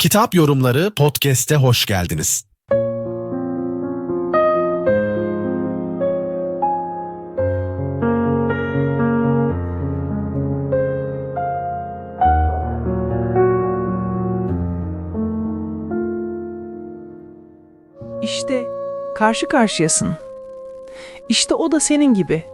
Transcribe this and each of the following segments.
Kitap Yorumları Podcast'e hoş geldiniz. İşte karşı karşıyasın. İşte o da senin gibi.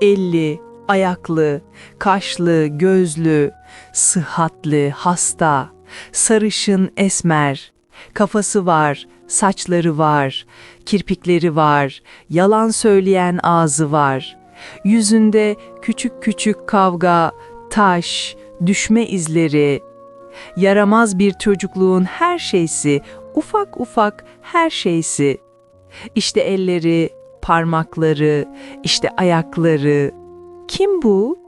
Elli, ayaklı, kaşlı, gözlü, sıhhatli, hasta, sarışın, esmer, kafası var, saçları var, kirpikleri var, yalan söyleyen ağzı var. Yüzünde küçük küçük kavga, taş, düşme izleri, yaramaz bir çocukluğun her şeysi, ufak ufak her şeysi. İşte elleri, parmakları, işte ayakları. Kim bu?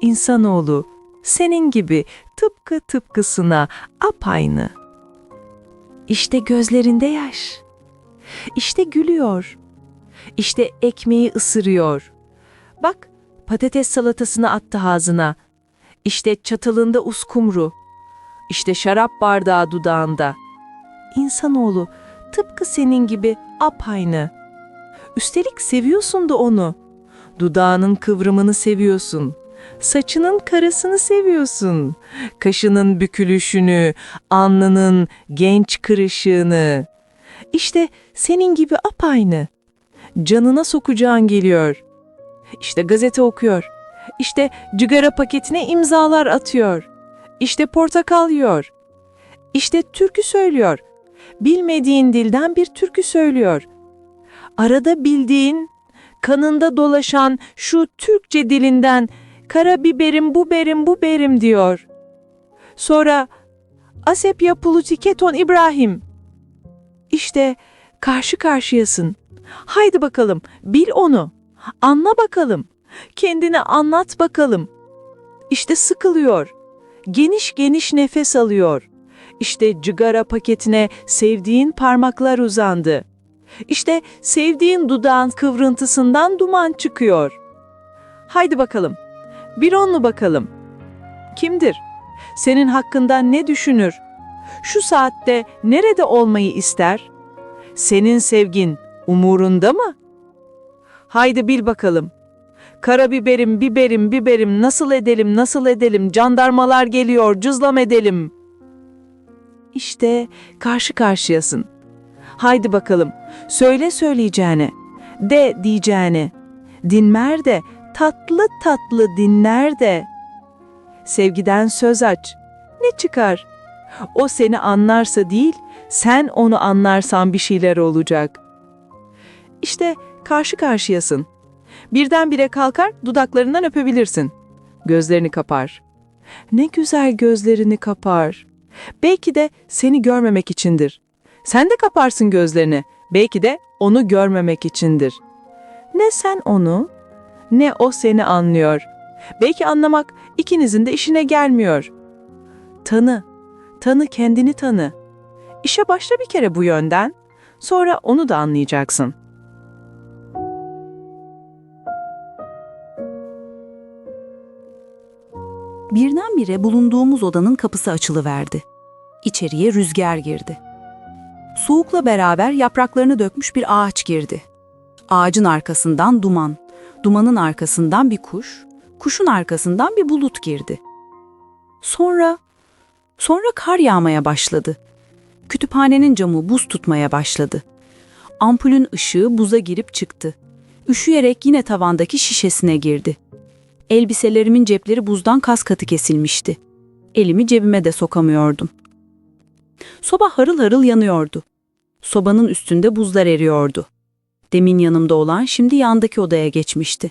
İnsanoğlu, senin gibi tıpkı tıpkısına apaynı. İşte gözlerinde yaş. İşte gülüyor. İşte ekmeği ısırıyor. Bak, patates salatasını attı ağzına. İşte çatalında uskumru. İşte şarap bardağı dudağında. İnsanoğlu tıpkı senin gibi apaynı. Üstelik seviyorsun da onu. Dudağının kıvrımını seviyorsun. Saçının karasını seviyorsun. Kaşının bükülüşünü, alnının genç kırışığını. İşte senin gibi apaynı. Canına sokacağın geliyor. İşte gazete okuyor. İşte cigara paketine imzalar atıyor. İşte portakal yiyor. İşte türkü söylüyor. Bilmediğin dilden bir türkü söylüyor. Arada bildiğin, kanında dolaşan şu Türkçe dilinden karabiberim bu berim bu berim diyor. Sonra Asepya Pulutiketon İbrahim. İşte karşı karşıyasın. Haydi bakalım bil onu. Anla bakalım. Kendine anlat bakalım. İşte sıkılıyor. Geniş geniş nefes alıyor. İşte cigara paketine sevdiğin parmaklar uzandı. İşte sevdiğin dudağın kıvrıntısından duman çıkıyor. Haydi bakalım. Bir onlu bakalım. Kimdir? Senin hakkında ne düşünür? Şu saatte nerede olmayı ister? Senin sevgin umurunda mı? Haydi bil bakalım. Karabiberim, biberim, biberim nasıl edelim, nasıl edelim, jandarmalar geliyor, cızlam edelim. İşte karşı karşıyasın. Haydi bakalım, söyle söyleyeceğini, de diyeceğini. Dinmer de, tatlı tatlı dinler de. Sevgiden söz aç, ne çıkar? O seni anlarsa değil, sen onu anlarsan bir şeyler olacak. İşte karşı karşıyasın. Birdenbire kalkar, dudaklarından öpebilirsin. Gözlerini kapar. Ne güzel gözlerini kapar. Belki de seni görmemek içindir. Sen de kaparsın gözlerini. Belki de onu görmemek içindir. Ne sen onu, ne o seni anlıyor. Belki anlamak ikinizin de işine gelmiyor. Tanı, tanı kendini tanı. İşe başla bir kere bu yönden, sonra onu da anlayacaksın. Birdenbire bulunduğumuz odanın kapısı açılıverdi. İçeriye rüzgar girdi. Soğukla beraber yapraklarını dökmüş bir ağaç girdi. Ağacın arkasından duman, dumanın arkasından bir kuş, kuşun arkasından bir bulut girdi. Sonra, sonra kar yağmaya başladı. Kütüphanenin camı buz tutmaya başladı. Ampulün ışığı buza girip çıktı. Üşüyerek yine tavandaki şişesine girdi. Elbiselerimin cepleri buzdan kas katı kesilmişti. Elimi cebime de sokamıyordum. Soba harıl harıl yanıyordu. Sobanın üstünde buzlar eriyordu. Demin yanımda olan şimdi yandaki odaya geçmişti.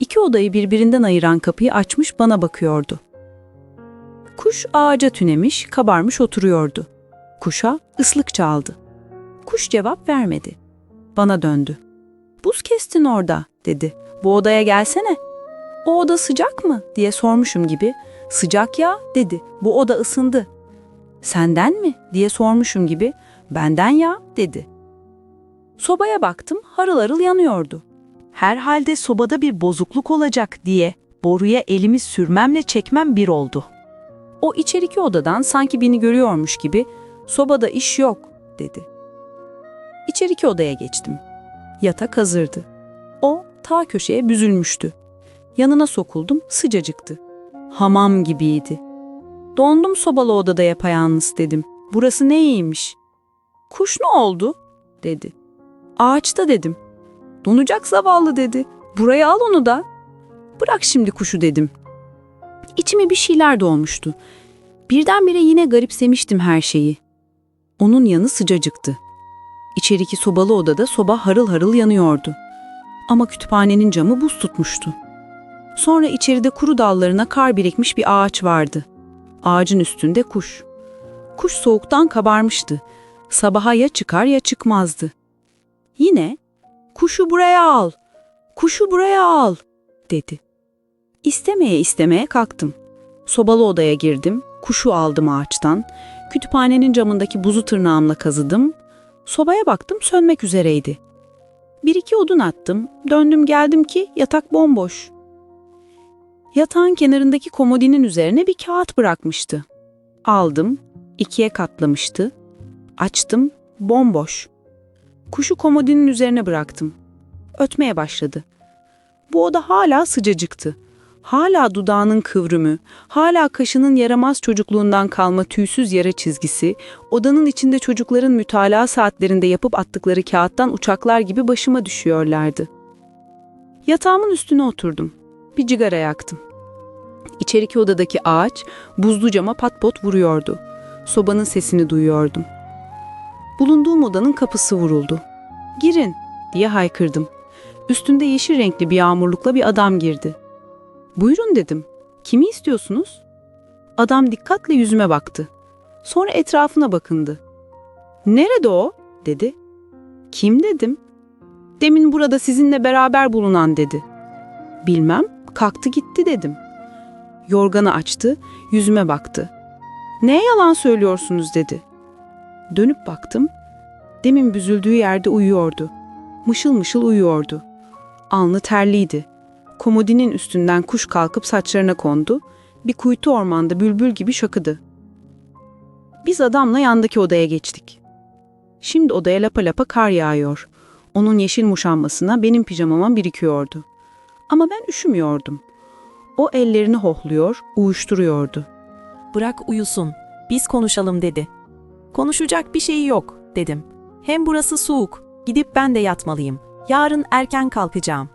İki odayı birbirinden ayıran kapıyı açmış bana bakıyordu. Kuş ağaca tünemiş, kabarmış oturuyordu. Kuşa ıslık çaldı. Kuş cevap vermedi. Bana döndü. Buz kestin orada, dedi. Bu odaya gelsene. O oda sıcak mı diye sormuşum gibi. Sıcak ya dedi. Bu oda ısındı. Senden mi diye sormuşum gibi. Benden ya dedi. Sobaya baktım harıl harıl yanıyordu. Herhalde sobada bir bozukluk olacak diye boruya elimi sürmemle çekmem bir oldu. O içeriki odadan sanki beni görüyormuş gibi sobada iş yok dedi. İçeriki odaya geçtim. Yatak hazırdı. O ta köşeye büzülmüştü. Yanına sokuldum sıcacıktı. Hamam gibiydi. Dondum sobalı odada yapayalnız dedim. Burası ne iyiymiş. Kuş ne oldu? dedi. Ağaçta dedim. Donacak zavallı dedi. Buraya al onu da. Bırak şimdi kuşu dedim. İçime bir şeyler dolmuştu. Birdenbire yine garipsemiştim her şeyi. Onun yanı sıcacıktı. İçeriki sobalı odada soba harıl harıl yanıyordu. Ama kütüphanenin camı buz tutmuştu. Sonra içeride kuru dallarına kar birikmiş bir ağaç vardı. Ağacın üstünde kuş. Kuş soğuktan kabarmıştı. Sabaha ya çıkar ya çıkmazdı. Yine kuşu buraya al, kuşu buraya al dedi. İstemeye istemeye kalktım. Sobalı odaya girdim, kuşu aldım ağaçtan. Kütüphanenin camındaki buzu tırnağımla kazıdım. Sobaya baktım sönmek üzereydi. Bir iki odun attım, döndüm geldim ki yatak bomboş. Yatağın kenarındaki komodinin üzerine bir kağıt bırakmıştı. Aldım, ikiye katlamıştı. Açtım, bomboş. Kuşu komodinin üzerine bıraktım. Ötmeye başladı. Bu oda hala sıcacıktı. Hala dudağının kıvrımı, hala kaşının yaramaz çocukluğundan kalma tüysüz yara çizgisi, odanın içinde çocukların mütalaa saatlerinde yapıp attıkları kağıttan uçaklar gibi başıma düşüyorlardı. Yatağımın üstüne oturdum. Bir cigara yaktım. İçeriki odadaki ağaç buzlu cama patpot vuruyordu. Sobanın sesini duyuyordum. Bulunduğum odanın kapısı vuruldu. Girin diye haykırdım. Üstünde yeşil renkli bir yağmurlukla bir adam girdi. Buyurun dedim. Kimi istiyorsunuz? Adam dikkatle yüzüme baktı. Sonra etrafına bakındı. Nerede o? dedi. Kim dedim. Demin burada sizinle beraber bulunan dedi. Bilmem, kalktı gitti dedim. Yorganı açtı, yüzüme baktı. Neye yalan söylüyorsunuz dedi. Dönüp baktım. Demin büzüldüğü yerde uyuyordu. Mışıl mışıl uyuyordu. Alnı terliydi. Komodinin üstünden kuş kalkıp saçlarına kondu. Bir kuytu ormanda bülbül gibi şakıdı. Biz adamla yandaki odaya geçtik. Şimdi odaya lapa lapa kar yağıyor. Onun yeşil muşambasına benim pijamama birikiyordu. Ama ben üşümüyordum. O ellerini hohluyor, uyuşturuyordu. Bırak uyusun, biz konuşalım dedi. Konuşacak bir şey yok dedim. Hem burası soğuk, gidip ben de yatmalıyım. Yarın erken kalkacağım.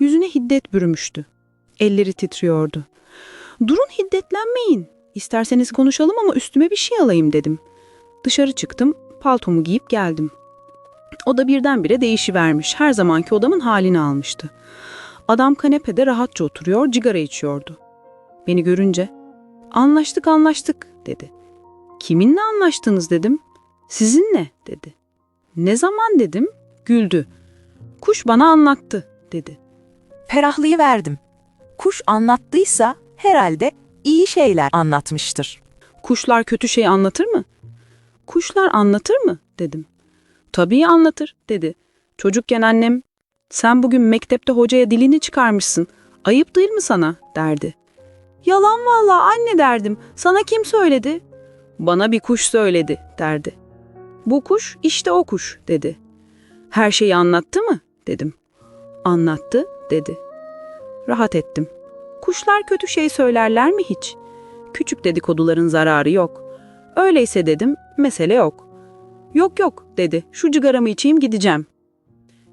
Yüzüne hiddet bürümüştü. Elleri titriyordu. Durun hiddetlenmeyin. İsterseniz konuşalım ama üstüme bir şey alayım dedim. Dışarı çıktım, paltomu giyip geldim. O da birdenbire değişivermiş. Her zamanki odamın halini almıştı. Adam kanepede rahatça oturuyor, cigara içiyordu. Beni görünce, anlaştık anlaştık dedi. Kiminle anlaştınız dedim. Sizinle dedi. Ne zaman dedim. Güldü. Kuş bana anlattı dedi. verdim. Kuş anlattıysa herhalde iyi şeyler anlatmıştır. Kuşlar kötü şey anlatır mı? Kuşlar anlatır mı? dedim. Tabii anlatır dedi. Çocukken annem sen bugün mektepte hocaya dilini çıkarmışsın. Ayıp değil mi sana derdi. Yalan vallahi anne derdim. Sana kim söyledi? Bana bir kuş söyledi derdi. Bu kuş işte o kuş dedi. Her şeyi anlattı mı dedim. Anlattı dedi. Rahat ettim. Kuşlar kötü şey söylerler mi hiç? Küçük dedikoduların zararı yok. Öyleyse dedim, mesele yok. Yok yok dedi, şu cigaramı içeyim gideceğim.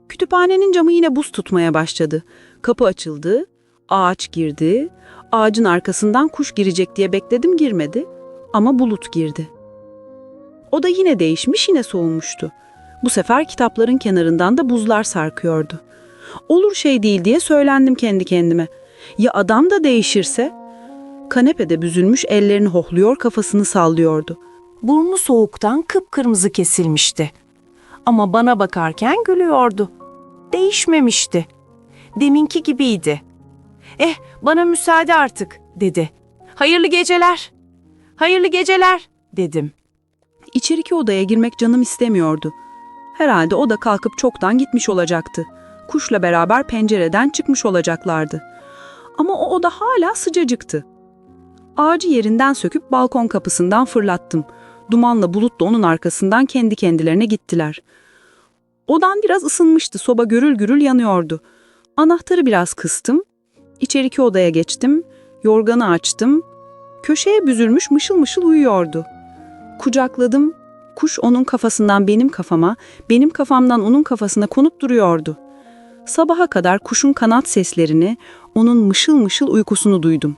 Kütüphanenin camı yine buz tutmaya başladı. Kapı açıldı, ağaç girdi. Ağacın arkasından kuş girecek diye bekledim girmedi ama bulut girdi. O da yine değişmiş yine soğumuştu. Bu sefer kitapların kenarından da buzlar sarkıyordu. Olur şey değil diye söylendim kendi kendime. Ya adam da değişirse? Kanepede büzülmüş ellerini hohluyor kafasını sallıyordu. Burnu soğuktan kıpkırmızı kesilmişti. Ama bana bakarken gülüyordu. Değişmemişti. Deminki gibiydi. Eh, bana müsaade artık, dedi. Hayırlı geceler. Hayırlı geceler, dedim. İçeriki odaya girmek canım istemiyordu. Herhalde o da kalkıp çoktan gitmiş olacaktı. Kuşla beraber pencereden çıkmış olacaklardı. Ama o oda hala sıcacıktı. Ağacı yerinden söküp balkon kapısından fırlattım. Dumanla bulut da onun arkasından kendi kendilerine gittiler. Odan biraz ısınmıştı, soba gürül gürül yanıyordu. Anahtarı biraz kıstım. İçeriki odaya geçtim, yorganı açtım. Köşeye büzülmüş mışıl mışıl uyuyordu. Kucakladım, kuş onun kafasından benim kafama, benim kafamdan onun kafasına konup duruyordu. Sabaha kadar kuşun kanat seslerini, onun mışıl mışıl uykusunu duydum.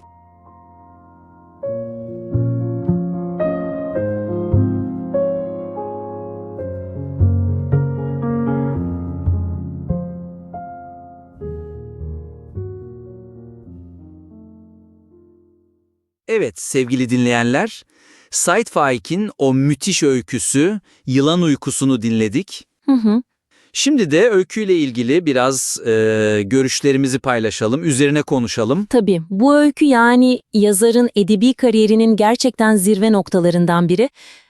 Evet sevgili dinleyenler, Said Faik'in o müthiş öyküsü Yılan Uykusunu dinledik. Hı hı. Şimdi de öyküyle ilgili biraz e, görüşlerimizi paylaşalım, üzerine konuşalım. Tabii bu öykü yani yazarın edebi kariyerinin gerçekten zirve noktalarından biri.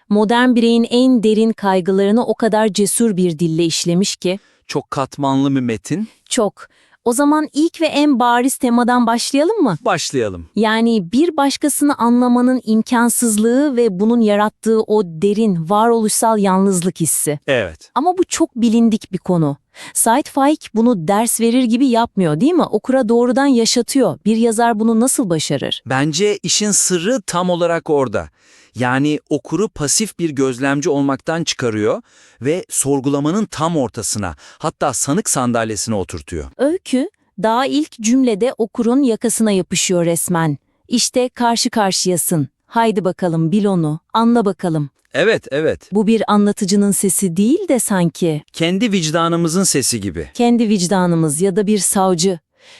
Modern bireyin en derin kaygılarını o kadar cesur bir dille işlemiş ki. Çok katmanlı bir metin. Çok. O zaman ilk ve en bariz temadan başlayalım mı? Başlayalım. Yani bir başkasını anlamanın imkansızlığı ve bunun yarattığı o derin, varoluşsal yalnızlık hissi. Evet. Ama bu çok bilindik bir konu. Said Faik bunu ders verir gibi yapmıyor değil mi? Okura doğrudan yaşatıyor. Bir yazar bunu nasıl başarır? Bence işin sırrı tam olarak orada. Yani okuru pasif bir gözlemci olmaktan çıkarıyor ve sorgulamanın tam ortasına, hatta sanık sandalyesine oturtuyor. Öykü, daha ilk cümlede okurun yakasına yapışıyor resmen. İşte karşı karşıyasın. Haydi bakalım bil onu, anla bakalım. Evet, evet. Bu bir anlatıcının sesi değil de sanki Kendi vicdanımızın sesi gibi. kendi vicdanımız ya da bir savcı.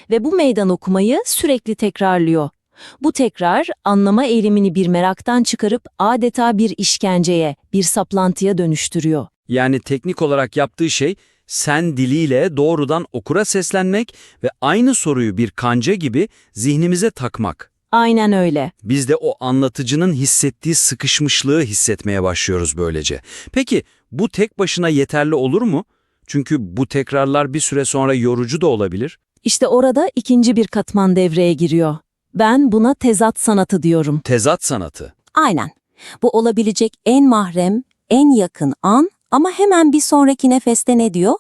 Ve bu meydan okumayı sürekli tekrarlıyor. Bu tekrar anlama eğilimini bir meraktan çıkarıp adeta bir işkenceye, bir saplantıya dönüştürüyor. Yani teknik olarak yaptığı şey sen diliyle doğrudan okura seslenmek ve aynı soruyu bir kanca gibi zihnimize takmak. Aynen öyle. Biz de o anlatıcının hissettiği sıkışmışlığı hissetmeye başlıyoruz böylece. Peki bu tek başına yeterli olur mu? Çünkü bu tekrarlar bir süre sonra yorucu da olabilir. İşte orada ikinci bir katman devreye giriyor. Ben buna tezat sanatı diyorum. Tezat sanatı. Aynen. Bu olabilecek en mahrem, en yakın an ama hemen bir sonraki nefeste ne diyor?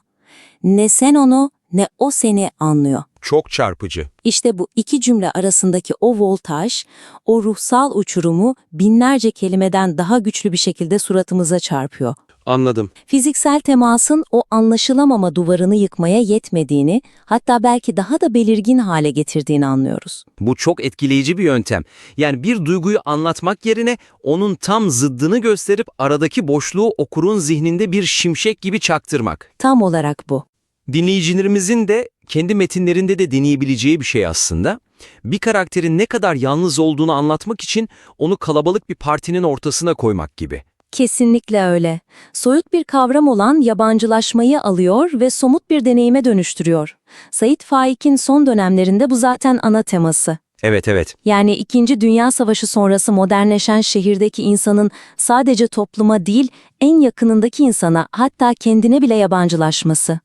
Ne sen onu ne o seni anlıyor. Çok çarpıcı. İşte bu iki cümle arasındaki o voltaj, o ruhsal uçurumu binlerce kelimeden daha güçlü bir şekilde suratımıza çarpıyor. Anladım. Fiziksel temasın o anlaşılamama duvarını yıkmaya yetmediğini, hatta belki daha da belirgin hale getirdiğini anlıyoruz. Bu çok etkileyici bir yöntem. Yani bir duyguyu anlatmak yerine onun tam zıddını gösterip aradaki boşluğu okurun zihninde bir şimşek gibi çaktırmak. Tam olarak bu. Dinleyicilerimizin de kendi metinlerinde de deneyebileceği bir şey aslında. Bir karakterin ne kadar yalnız olduğunu anlatmak için onu kalabalık bir partinin ortasına koymak gibi. Kesinlikle öyle. Soyut bir kavram olan yabancılaşmayı alıyor ve somut bir deneyime dönüştürüyor. Said Faik'in son dönemlerinde bu zaten ana teması. Evet evet. Yani İkinci Dünya Savaşı sonrası modernleşen şehirdeki insanın sadece topluma değil, en yakınındaki insana hatta kendine bile yabancılaşması.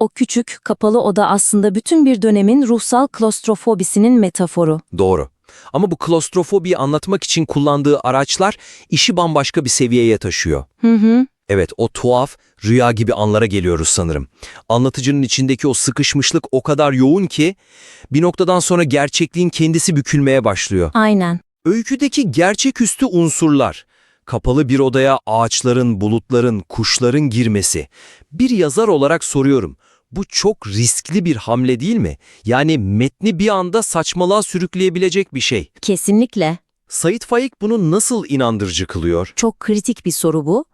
O küçük, kapalı oda aslında bütün bir dönemin ruhsal klostrofobisinin metaforu. Doğru. Ama bu klostrofobiyi anlatmak için kullandığı araçlar işi bambaşka bir seviyeye taşıyor. Hı hı. Evet, o tuhaf, rüya gibi anlara geliyoruz sanırım. Anlatıcının içindeki o sıkışmışlık o kadar yoğun ki bir noktadan sonra gerçekliğin kendisi bükülmeye başlıyor. Aynen. Öyküdeki gerçeküstü unsurlar, kapalı bir odaya ağaçların, bulutların, kuşların girmesi. Bir yazar olarak soruyorum, bu çok riskli bir hamle değil mi? Yani metni bir anda saçmalığa sürükleyebilecek bir şey. Kesinlikle. Sait Faik bunu nasıl inandırıcı kılıyor? Çok kritik bir soru bu.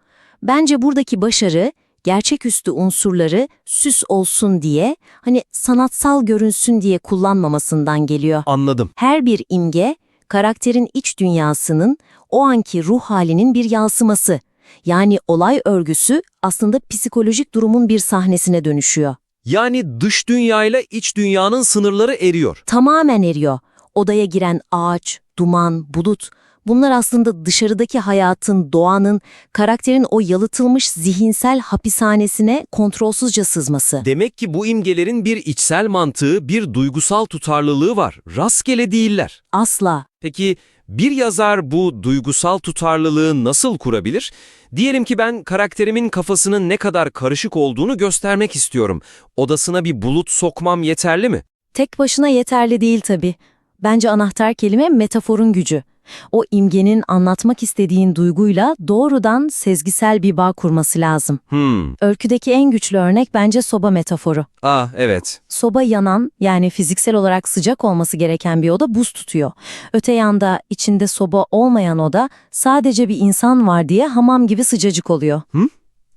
Bence buradaki başarı gerçeküstü unsurları süs olsun diye, hani sanatsal görünsün diye kullanmamasından geliyor. Anladım. Her bir imge karakterin iç dünyasının o anki ruh halinin bir yansıması. Yani olay örgüsü aslında psikolojik durumun bir sahnesine dönüşüyor. Yani dış dünyayla iç dünyanın sınırları eriyor. Tamamen eriyor. Odaya giren ağaç, duman, bulut bunlar aslında dışarıdaki hayatın, doğanın, karakterin o yalıtılmış zihinsel hapishanesine kontrolsüzce sızması. Demek ki bu imgelerin bir içsel mantığı, bir duygusal tutarlılığı var. Rastgele değiller. Asla. Peki Bir yazar bu duygusal tutarlılığı nasıl kurabilir? Diyelim ki ben karakterimin kafasının ne kadar karışık olduğunu göstermek istiyorum. Odasına bir bulut sokmam yeterli mi? Tek başına yeterli değil tabii. Bence anahtar kelime metaforun gücü. O imgenin anlatmak istediğin duyguyla doğrudan sezgisel bir bağ kurması lazım. Hmm. Öyküdeki en güçlü örnek bence soba metaforu. Aa evet. Soba yanan yani fiziksel olarak sıcak olması gereken bir oda buz tutuyor. Öte yanda içinde soba olmayan oda sadece bir insan var diye hamam gibi sıcacık oluyor.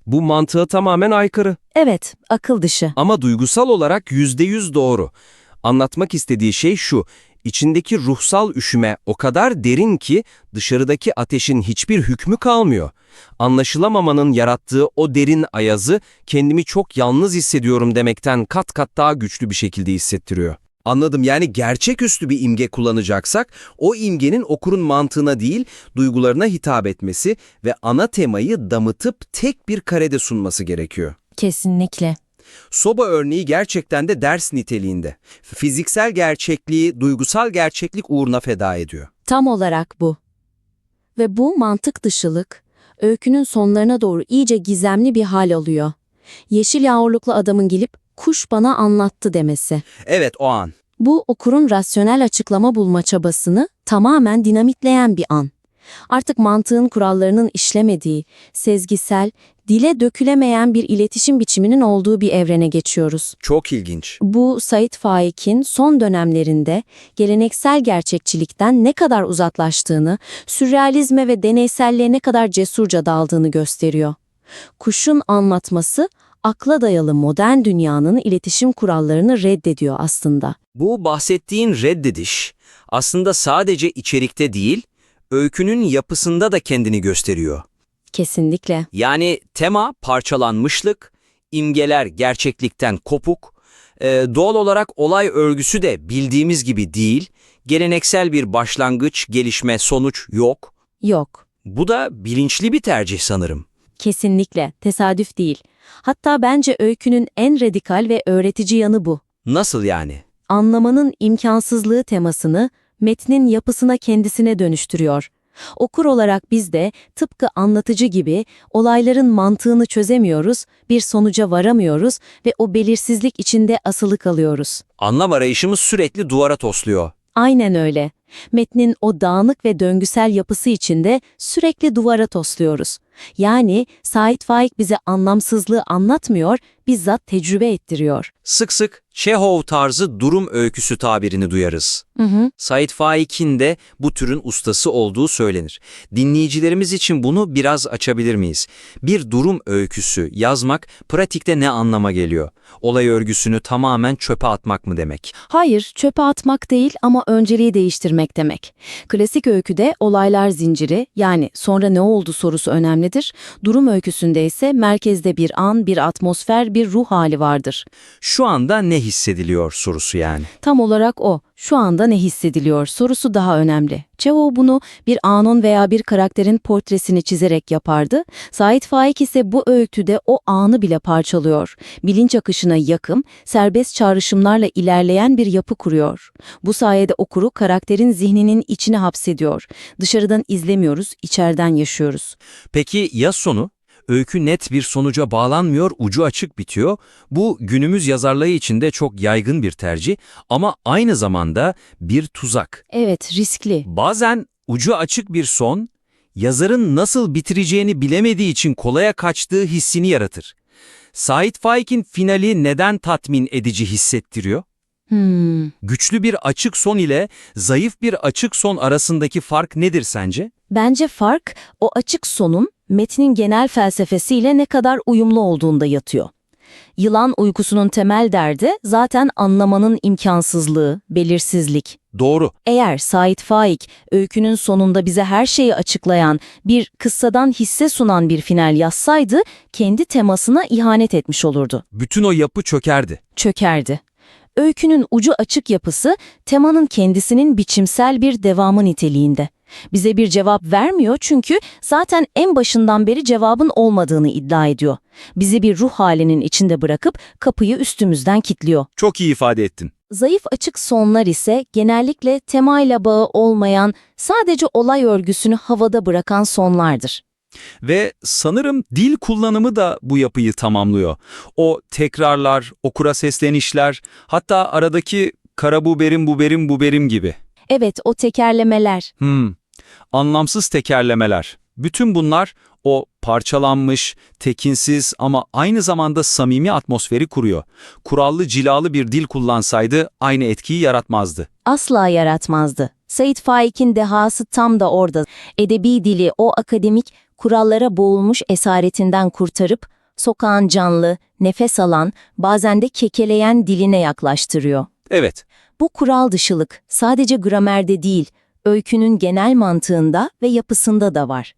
Bu mantığa tamamen aykırı. Evet, akıl dışı. Ama duygusal olarak %100 doğru. Anlatmak istediği şey şu. İçindeki ruhsal üşüme o kadar derin ki dışarıdaki ateşin hiçbir hükmü kalmıyor. Anlaşılamamanın yarattığı o derin ayazı kendimi çok yalnız hissediyorum demekten kat kat daha güçlü bir şekilde hissettiriyor. Anladım yani gerçeküstü bir imge kullanacaksak o imgenin okurun mantığına değil duygularına hitap etmesi ve ana temayı damıtıp tek bir karede sunması gerekiyor. Kesinlikle. Soba örneği gerçekten de ders niteliğinde. Fiziksel gerçekliği duygusal gerçeklik uğruna feda ediyor. Tam olarak bu. Ve bu mantık dışılık, öykünün sonlarına doğru iyice gizemli bir hal alıyor. Yeşil yağmurluklu adamın gelip kuş bana anlattı demesi. Evet o an. Bu okurun rasyonel açıklama bulma çabasını tamamen dinamitleyen bir an. Artık mantığın kurallarının işlemediği, sezgisel, dile dökülemeyen bir iletişim biçiminin olduğu bir evrene geçiyoruz. Çok ilginç. Bu Sait Faik'in son dönemlerinde geleneksel gerçekçilikten ne kadar uzaklaştığını, sürrealizme ve deneyselliğe ne kadar cesurca daldığını gösteriyor. Kuşun anlatması, akla dayalı modern dünyanın iletişim kurallarını reddediyor aslında. Bu bahsettiğin reddediş aslında sadece içerikte değil, öykünün yapısında da kendini gösteriyor. Kesinlikle. Yani tema parçalanmışlık, imgeler gerçeklikten kopuk, e, doğal olarak olay örgüsü de bildiğimiz gibi değil, geleneksel bir başlangıç, gelişme, sonuç yok. Yok. Bu da bilinçli bir tercih sanırım. Kesinlikle. Tesadüf değil. Hatta bence öykünün en radikal ve öğretici yanı bu. Nasıl yani? anlamanın imkansızlığı temasını metnin yapısına kendisine dönüştürüyor. Okur olarak biz de tıpkı anlatıcı gibi olayların mantığını çözemiyoruz, bir sonuca varamıyoruz ve o belirsizlik içinde asılı kalıyoruz. Anlam arayışımız sürekli duvara tosluyor. Aynen öyle. Metnin o dağınık ve döngüsel yapısı içinde sürekli duvara tosluyoruz. Yani Sait Faik bize anlamsızlığı anlatmıyor, bizzat tecrübe ettiriyor. Sık sık Çehov tarzı durum öyküsü tabirini duyarız. Hı hı. Sait Faik'in de bu türün ustası olduğu söylenir. Dinleyicilerimiz için bunu biraz açabilir miyiz? Bir durum öyküsü yazmak pratikte ne anlama geliyor? Olay örgüsünü tamamen çöpe atmak mı demek? Hayır, çöpe atmak değil ama önceliği değiştirmek demek. Klasik öyküde olaylar zinciri yani sonra ne oldu sorusu önemlidir. Durum öyküsünde ise merkezde bir an, bir atmosfer, bir ruh hali vardır. Şu anda ne hissediliyor sorusu yani. Tam olarak o. Şu anda ne hissediliyor sorusu daha önemli. Çehov bunu bir anın veya bir karakterin portresini çizerek yapardı. Sait Faik ise bu öyküde o anı bile parçalıyor. Bilinç akışına yakın, serbest çağrışımlarla ilerleyen bir yapı kuruyor. Bu sayede okuru karakterin zihninin içine hapsediyor. Dışarıdan izlemiyoruz, içeriden yaşıyoruz. Peki ya sonu? Öykü net bir sonuca bağlanmıyor, ucu açık bitiyor. Bu günümüz yazarlığı için de çok yaygın bir tercih ama aynı zamanda bir tuzak. Evet, riskli. Bazen ucu açık bir son, yazarın nasıl bitireceğini bilemediği için kolaya kaçtığı hissini yaratır. Sait Faik'in finali neden tatmin edici hissettiriyor? Hmm. Güçlü bir açık son ile zayıf bir açık son arasındaki fark nedir sence? Bence fark o açık sonun metnin genel felsefesiyle ne kadar uyumlu olduğunda yatıyor. Yılan uykusunun temel derdi zaten anlamanın imkansızlığı, belirsizlik. Doğru. Eğer Sait Faik öykünün sonunda bize her şeyi açıklayan, bir kıssadan hisse sunan bir final yazsaydı kendi temasına ihanet etmiş olurdu. Bütün o yapı çökerdi. Çökerdi. Öykünün ucu açık yapısı temanın kendisinin biçimsel bir devamı niteliğinde. Bize bir cevap vermiyor çünkü zaten en başından beri cevabın olmadığını iddia ediyor. Bizi bir ruh halinin içinde bırakıp kapıyı üstümüzden kilitliyor. Çok iyi ifade ettin. Zayıf açık sonlar ise genellikle temayla bağı olmayan, sadece olay örgüsünü havada bırakan sonlardır. Ve sanırım dil kullanımı da bu yapıyı tamamlıyor. O tekrarlar, okura seslenişler, hatta aradaki karabuberim buberim buberim gibi. Evet, o tekerlemeler. Hmm, anlamsız tekerlemeler. Bütün bunlar o parçalanmış, tekinsiz ama aynı zamanda samimi atmosferi kuruyor. Kurallı cilalı bir dil kullansaydı aynı etkiyi yaratmazdı. asla yaratmazdı. Said Faik'in dehası tam da orada. Edebi dili o akademik, kurallara boğulmuş esaretinden kurtarıp, sokağın canlı, nefes alan, bazen de kekeleyen diline yaklaştırıyor. Evet, Bu kural dışılık sadece gramerde değil, öykünün genel mantığında ve yapısında da var.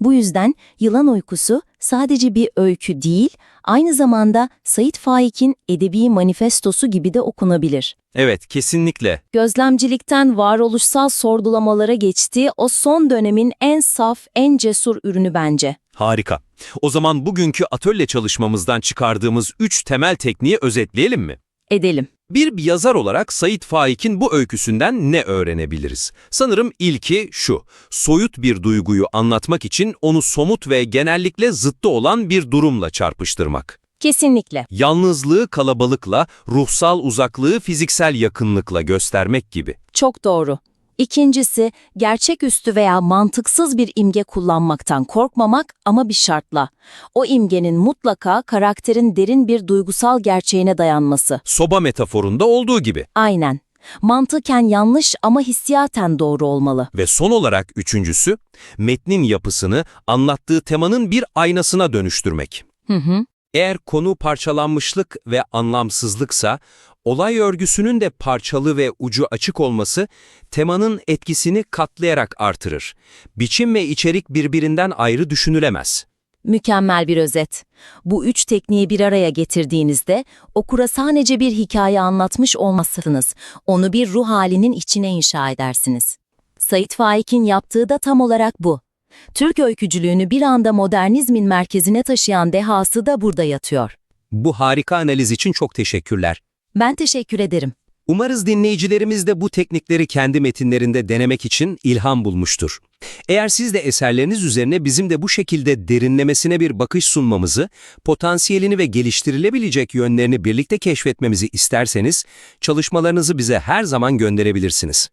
Bu yüzden Yılan Uykusu sadece bir öykü değil, aynı zamanda Said Faik'in edebi manifestosu gibi de okunabilir. evet kesinlikle. Gözlemcilikten varoluşsal sorgulamalara geçtiği o son dönemin en saf, en cesur ürünü bence. Harika. O zaman bugünkü atölye çalışmamızdan çıkardığımız üç temel tekniği özetleyelim mi? Edelim. Bir yazar olarak Said Faik'in bu öyküsünden ne öğrenebiliriz? Sanırım ilki şu, soyut bir duyguyu anlatmak için onu somut ve genellikle zıttı olan bir durumla çarpıştırmak. Kesinlikle. Yalnızlığı kalabalıkla, ruhsal uzaklığı fiziksel yakınlıkla göstermek gibi. Çok doğru. İkincisi, gerçeküstü veya mantıksız bir imge kullanmaktan korkmamak ama bir şartla. O imgenin mutlaka karakterin derin bir duygusal gerçeğine dayanması. Soba metaforunda olduğu gibi. Aynen. Mantıken yanlış ama hissiyaten doğru olmalı. Ve son olarak üçüncüsü, metnin yapısını anlattığı temanın bir aynasına dönüştürmek. Hı hı. Eğer konu parçalanmışlık ve anlamsızlıksa, olay örgüsünün de parçalı ve ucu açık olması temanın etkisini katlayarak artırır. Biçim ve içerik birbirinden ayrı düşünülemez. Mükemmel bir özet. Bu üç tekniği bir araya getirdiğinizde okura sadece bir hikaye anlatmış olmazsınız. Onu bir ruh halinin içine inşa edersiniz. Said Faik'in yaptığı da tam olarak bu. Türk öykücülüğünü bir anda modernizmin merkezine taşıyan dehası da burada yatıyor. Bu harika analiz için çok teşekkürler. Ben teşekkür ederim. Umarız dinleyicilerimiz de bu teknikleri kendi metinlerinde denemek için ilham bulmuştur. Eğer siz de eserleriniz üzerine bizim de bu şekilde derinlemesine bir bakış sunmamızı, potansiyelini ve geliştirilebilecek yönlerini birlikte keşfetmemizi isterseniz, çalışmalarınızı bize her zaman gönderebilirsiniz.